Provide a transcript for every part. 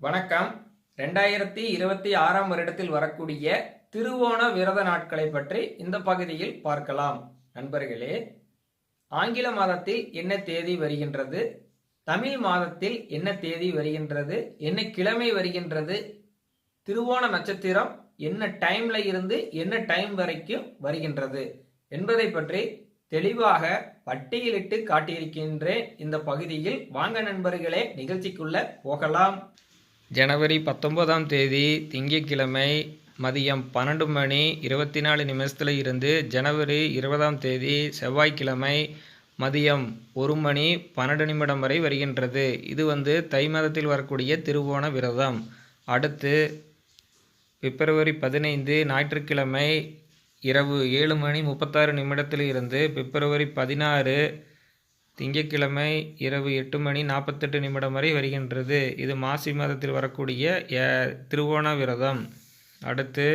வணக்கம். ரெண்டாயிரத்தி இருபத்தி ஆறாம் வருடத்தில் வரக்கூடிய திருவோண விரத நாட்களை பற்றி இந்த பகுதியில் பார்க்கலாம். நண்பர்களே ஆங்கில மாதத்தில் என்ன தேதி வருகின்றது? தமிழ் மாதத்தில் என்ன தேதி வருகின்றது? என்ன கிழமை வருகின்றது? திருவோண நட்சத்திரம் என்ன டைம்ல இருந்து என்ன டைம் வரைக்கும் வருகின்றது என்பதை பற்றி தெளிவாக பட்டியலிட்டு காட்டியிருக்கின்றேன். இந்த பகுதியில் வாங்க நண்பர்களே நிகழ்ச்சிக்குள்ள போகலாம். ஜனவரி பத்தொன்பதாம் தேதி திங்கட்கிழமை மதியம் பன்னெண்டு மணி இருபத்தி நாலு நிமிஷத்தில் இருந்து ஜனவரி இருபதாம் தேதி செவ்வாய்க்கிழமை மதியம் ஒரு மணி பன்னெண்டு நிமிடம் வரை வருகின்றது. இது வந்து தை மாதத்தில் வரக்கூடிய திருவோண விரதம். அடுத்து பிப்ரவரி பதினைந்து ஞாயிற்றுக்கிழமை இரவு ஏழு மணி முப்பத்தாறு நிமிடத்தில் இருந்து பிப்ரவரி பதினாறு திங்கட்கிழமை இரவு எட்டு மணி நாற்பத்தெட்டு நிமிடம் வரை வருகின்றது. இது மாசி மாதத்தில் வரக்கூடிய திருவோண விரதம் அடுத்து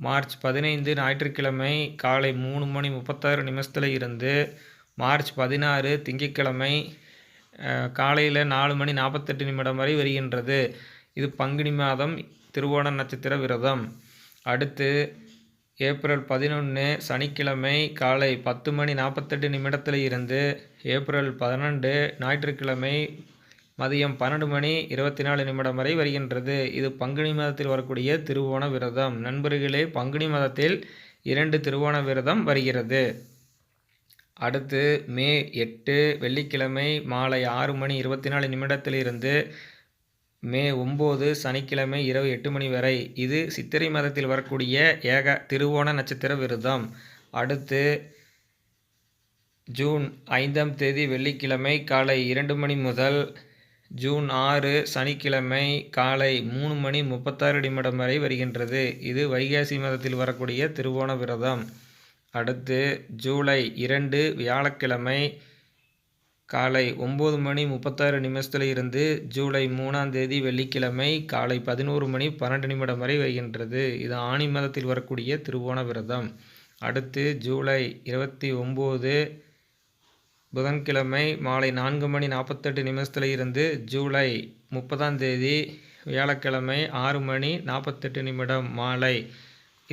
மார்ச் பதினைந்து ஞாயிற்றுக்கிழமை காலை மூணு மணி முப்பத்தாறு நிமிஷத்தில் இருந்து மார்ச் பதினாறு திங்கட்கிழமை காலையில் நாலு மணி நாற்பத்தெட்டு நிமிடம் வரை வருகின்றது. இது பங்குனி மாதம் திருவோண நட்சத்திர விரதம். அடுத்து ஏப்ரல் பதினொன்று சனிக்கிழமை காலை பத்து மணி நாற்பத்தெட்டு நிமிடத்தில் இருந்து ஏப்ரல் பதினெண்டு ஞாயிற்றுக்கிழமை மதியம் பன்னெண்டு மணி இருபத்தி நாலு நிமிடம் வரை வருகின்றது. இது பங்குனி மாதத்தில் வரக்கூடிய திருவோண விரதம். நண்பர்களே பங்குனி மாதத்தில் இரண்டு திருவோண விரதம் வருகிறது. அடுத்து மே எட்டு வெள்ளிக்கிழமை மாலை ஆறு மணி இருபத்தி நாலு நிமிடத்தில் இருந்து மே ஒம்பது சனிக்கிழமை இரவு எட்டு மணி வரை. இது சித்திரை மாதத்தில் வரக்கூடிய ஏக திருவோண நட்சத்திர விரதம். அடுத்து ஜூன் ஐந்தாம் தேதி வெள்ளிக்கிழமை காலை இரண்டு மணி முதல் ஜூன் ஆறு சனிக்கிழமை காலை மூணு மணி முப்பத்தாறு நிமிடம் வரை வருகின்றது. இது வைகாசி மாதத்தில் வரக்கூடிய திருவோண விரதம். அடுத்து ஜூலை இரண்டு வியாழக்கிழமை காலை ஒம்பது மணி முப்பத்தாறு நிமிஷத்தில் இருந்து ஜூலை மூணாம் தேதி வெள்ளிக்கிழமை காலை பதினோரு மணி பன்னெண்டு நிமிடம் வரை வருகின்றது. இது ஆணி மாதத்தில் வரக்கூடிய திருவோண விரதம். அடுத்து ஜூலை இருபத்தி ஒம்பது புதன்கிழமை மாலை நான்கு மணி நாற்பத்தெட்டு நிமிஷத்தில் இருந்து ஜூலை முப்பதாம் தேதி வியாழக்கிழமை ஆறு மணி நாற்பத்தெட்டு நிமிடம் மாலை.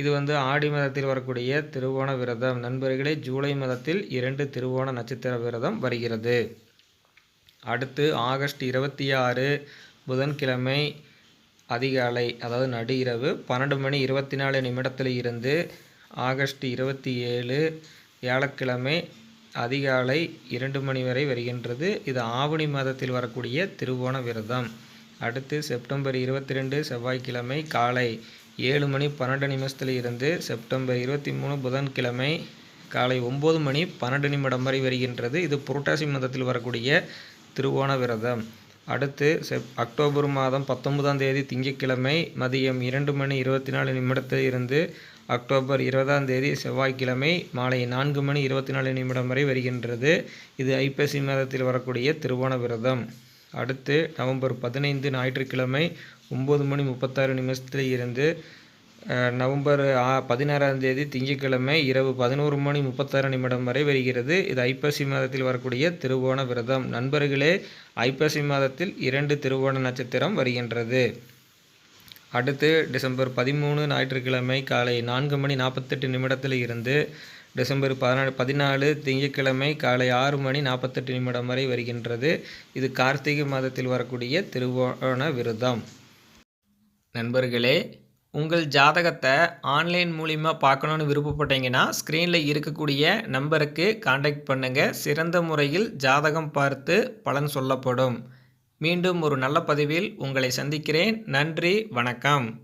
இது வந்து ஆடி மாதத்தில் வரக்கூடிய திருவோண விரதம். நண்பர்களே ஜூலை மாதத்தில் இரண்டு திருவோண நட்சத்திர விரதம் வருகிறது. அடுத்து ஆகஸ்ட் இருபத்தி ஆறு புதன்கிழமை அதிகாலை அதாவது நடு இரவு பன்னெண்டு மணி இருபத்தி நாலு நிமிடத்தில் இருந்து ஆகஸ்ட் இருபத்தி ஏழு வியாழக்கிழமை அதிகாலை இரண்டு மணி வரை வருகின்றது. இது ஆவணி மாதத்தில் வரக்கூடிய திருவோண விரதம். அடுத்து செப்டம்பர் இருபத்தி ரெண்டு செவ்வாய்க்கிழமை காலை ஏழு மணி பன்னெண்டு நிமிஷத்தில் இருந்து செப்டம்பர் இருபத்தி மூணு புதன்கிழமை காலை ஒம்பது மணி பன்னெண்டு நிமிடம் வரை வருகின்றது. இது புரட்டாசி மாதத்தில் வரக்கூடிய திருவோண விரதம். அடுத்து செப் அக்டோபர் மாதம் பத்தொன்பதாம் தேதி திங்கட்கிழமை மதியம் இரண்டு மணி இருபத்தி நாலு நிமிடத்தில் இருந்து அக்டோபர் இருபதாம் தேதி செவ்வாய்க்கிழமை மாலை நான்கு மணி இருபத்தி நாலு நிமிடம் வரை வருகின்றது. இது ஐப்பசி மாதத்தில் வரக்கூடிய திருவோண விரதம். அடுத்து நவம்பர் பதினைந்து ஞாயிற்றுக்கிழமை ஒம்பது மணி முப்பத்தாறு நிமிஷத்தில் இருந்து நவம்பர் பதினாறாம் தேதி திங்கட்கிழமை இரவு பதினோரு மணி முப்பத்தாறு நிமிடம் வரை வருகிறது. இது ஐப்பசி மாதத்தில் வரக்கூடிய திருவோண விரதம். நண்பர்களே ஐப்பசி மாதத்தில் இரண்டு திருவோண நட்சத்திரம் வருகின்றது. அடுத்து டிசம்பர் பதிமூணு ஞாயிற்றுக்கிழமை காலை நான்கு மணி நாற்பத்தெட்டு நிமிடத்தில் இருந்து டிசம்பர் பதினாலு பதினாலு திங்கட்கிழமை காலை ஆறு மணி நாற்பத்தெட்டு நிமிடம் வரை வருகின்றது. இது கார்த்திகை மாதத்தில் வரக்கூடிய திருவோண விரதம். நண்பர்களே உங்கள் ஜாதகத்தை ஆன்லைன் மூலிமா பார்க்கணுன்னு விருப்பப்பட்டீங்கன்னா ஸ்க்ரீனில் இருக்கக்கூடிய நம்பருக்கு காண்டாக்ட் பண்ணுங்கள் சிறந்த முறையில் ஜாதகம் பார்த்து பலன் சொல்லப்படும். மீண்டும் ஒரு நல்ல பதிவில் உங்களை சந்திக்கிறேன். நன்றி வணக்கம்.